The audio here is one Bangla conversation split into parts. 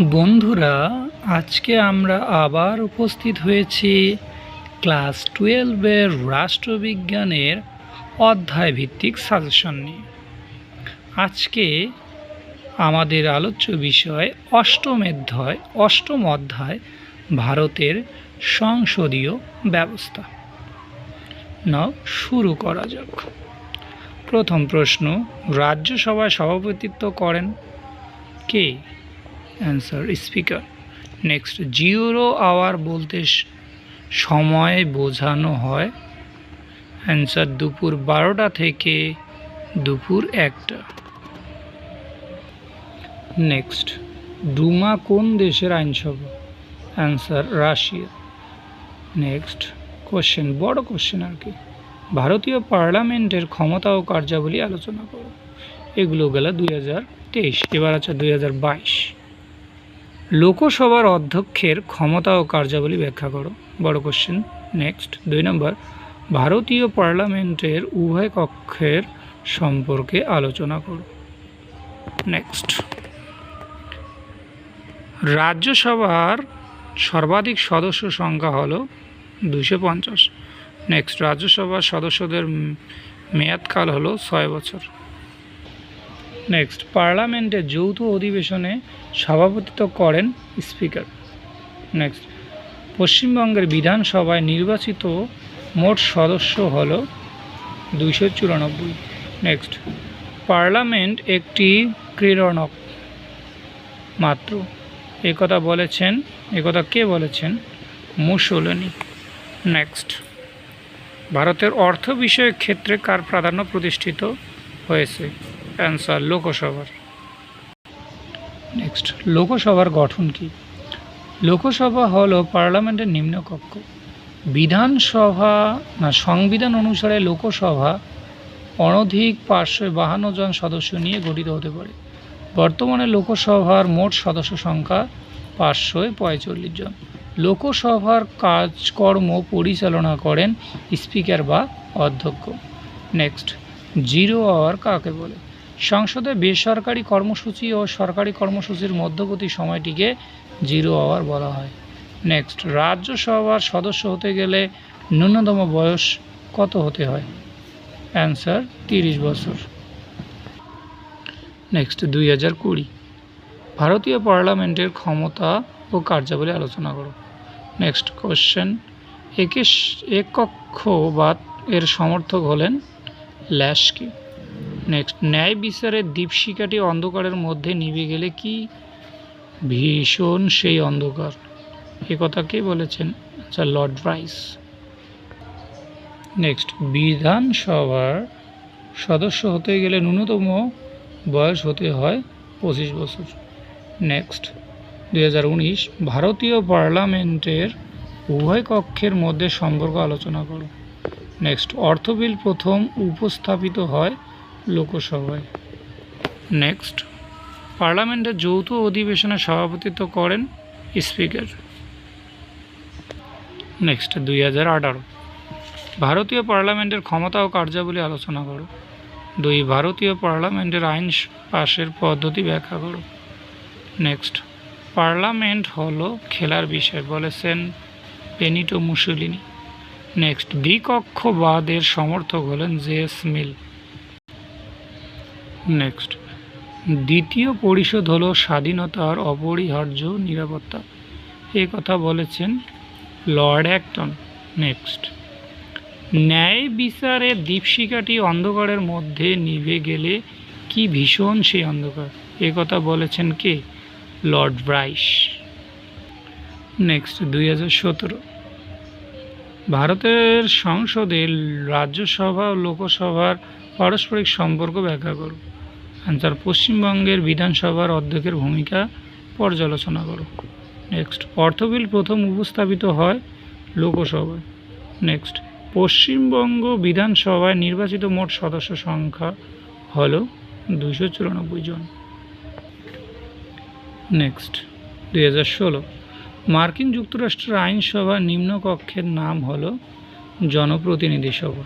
বন্ধুরা, আজকে আমরা আবার উপস্থিত হয়েছি ক্লাস টুয়েলভের রাষ্ট্রবিজ্ঞানের অধ্যায় ভিত্তিক সাজেশন নিয়ে। আজকে আমাদের আলোচ্য বিষয় অষ্টম অধ্যায় অষ্টম অধ্যায়, ভারতের সংসদীয় ব্যবস্থা। নাও, শুরু করা যাক। প্রথম প্রশ্ন, রাজ্যসভায় সভাপতিত্ব করেন কে? Answer speaker. Next zero hour বলতে সময় বোঝানো হয়। অ্যান্সার, দুপুর বারোটা থেকে দুপুর একটা। নেক্সট, ডুমা কোন দেশের আইনসভা? Answer, Russia. নেক্সট, কোশ্চেন, বড় কোশ্চেন আর কি। ভারতীয় পার্লামেন্টের ক্ষমতা ও কার্যাবলী আলোচনা করো। এগুলো গেল দুই হাজার তেইশ, এবার আছে দুই হাজার বাইশ। লোকসভার অধ্যক্ষের ক্ষমতা ও কার্যাবলী ব্যাখ্যা করো। বড় কোশ্চেন নেক্সট দুই নম্বর ভারতীয় পার্লামেন্টের উভয় কক্ষের সম্পর্কে আলোচনা করো। নেক্সট রাজ্যসভার সর্বাধিক সদস্য সংখ্যা হলো দুশো পঞ্চাশ। নেক্সট রাজ্যসভার সদস্যদের মেয়াদকাল হলো ছয় বছর। নেক্সট পার্লামেন্টের যৌথ অধিবেশনে সভাপতিত্ব করেন স্পিকার। নেক্সট পশ্চিমবঙ্গের বিধানসভায় নির্বাচিত মোট সদস্য হল দুইশো চুরানব্বই। নেক্সট পার্লামেন্ট একটি ক্রীড়নক মাত্র। একথা বলেছেন একথা কে বলেছেন? মুসোলিনি। নেক্সট ভারতের অর্থ বিষয়ক ক্ষেত্রে কার প্রাধান্য প্রতিষ্ঠিত হয়েছে? অ্যান্সার লোকসভার। নেক্সট লোকসভার গঠন কি লোকসভা হলো পার্লামেন্টের নিম্নকক্ষ বিধানসভা না সংবিধান অনুসারে লোকসভা অনধিক পাঁচশো বাহান্ন জন সদস্য নিয়ে গঠিত হতে পারে। বর্তমানে লোকসভার মোট সদস্য সংখ্যা পাঁচশো পঁয়তাল্লিশ জন। লোকসভার কাজকর্ম পরিচালনা করেন স্পিকার বা অধ্যক্ষ। নেক্সট জিরো আওয়ার কাকে বলে? সংসদে বেসরকারি কর্মসূচি ও সরকারি কর্মসূচির মধ্যবর্তী সময়টিকে জিরো আওয়ার বলা হয়। নেক্সট, রাজ্যসভার সদস্য হতে গেলে ন্যূনতম বয়স কত হতে হয়? অ্যান্সার, তিরিশ বছর। নেক্সট, দুই হাজার কুড়ি। ভারতীয় পার্লামেন্টের ক্ষমতা ও কার্যাবলী আলোচনা করো। Next, question. একে একক্ষবাদ এর সমর্থক হলেন ল্যাশকি। নেক্সট ন্যায় বিচারের দীপশিকাটি অন্ধকারের মধ্যে নিভে গেলে কি ভীষণ সেই অন্ধকার? এ কথা কে বলেছেন? আচ্ছা লর্ড রাইস। নেক্সট বিধানসভার সদস্য হতে গেলে ন্যূনতম বয়স হতে হয় পঁচিশ বছর। নেক্সট দু হাজার উনিশ, ভারতীয় পার্লামেন্টের উভয় কক্ষের মধ্যে সম্পর্ক আলোচনা করো। নেক্সট অর্থ বিল প্রথম উপস্থাপিত হয় লোকসভায়। নেক্সট পার্লামেন্টের যৌথ অধিবেশনে সভাপতিত্ব করেন স্পিকার। নেক্সট দুই হাজার আঠারো। ভারতীয় পার্লামেন্টের ক্ষমতা ও কার্যাবলী আলোচনা করো। দুই, ভারতীয় পার্লামেন্টের আইন পাশের পদ্ধতি ব্যাখ্যা করো। নেক্সট পার্লামেন্ট হলো খেলার বিষয়, বলেছেন পেনিটো মুসুলিনি। নেক্সট দ্বিকক্ষবাদের সমর্থক হলেন জে এস মিল। নেক্সট দ্বিতীয় পরিষদ হলো স্বাধীনতার অপরিহার্য নিরাপত্তা। এ কথা বলেছেন লর্ড অ্যাক্টন। নেক্সট ন্যায় বিচারের দীপশিকাটি অন্ধকারের মধ্যে নিভে গেলে কি ভীষণ সেই অন্ধকার? এ কথা বলেছেন কে? Lord Bryce. নেক্সট দুই হাজার সতেরো। ভারতের সংসদে রাজ্যসভা ও লোকসভার পারস্পরিক সম্পর্ক ব্যাখ্যা করো আনসার পশ্চিমবঙ্গের বিধানসভার অধ্যক্ষের ভূমিকা পর্যালোচনা করো। নেক্সট অর্থ বিল প্রথম উপস্থাপিত হয় লোকসভায়। নেক্সট পশ্চিমবঙ্গ বিধানসভায় নির্বাচিত মোট সদস্য সংখ্যা হল দুশো চুরানব্বই জন। নেক্সট দুই হাজার ষোলো, মার্কিন যুক্তরাষ্ট্রের আইনসভা নিম্নকক্ষের নাম হল জনপ্রতিনিধি সভা।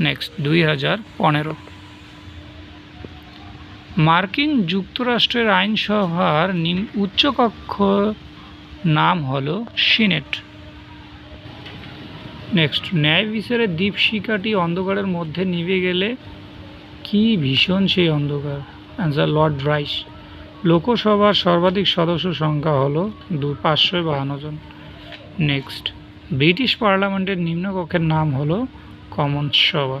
নেক্সট দুই হাজার পনেরো মার্কিন যুক্তরাষ্ট্রের আইনসভার নিম, উচ্চকক্ষ নাম হল সিনেট। নেক্সট, ন্যায় বিচারের দীপশিখাটি অন্ধকারের মধ্যে নিভে গেলে কি ভীষণ সেই অন্ধকার? Answer lord Rice. লোকসভার সর্বাধিক সদস্য সংখ্যা হল দু, পাঁচশো বাহান্ন জন। নেক্সট, ব্রিটিশ পার্লামেন্টের নিম্নকক্ষের নাম হলো কমন সভা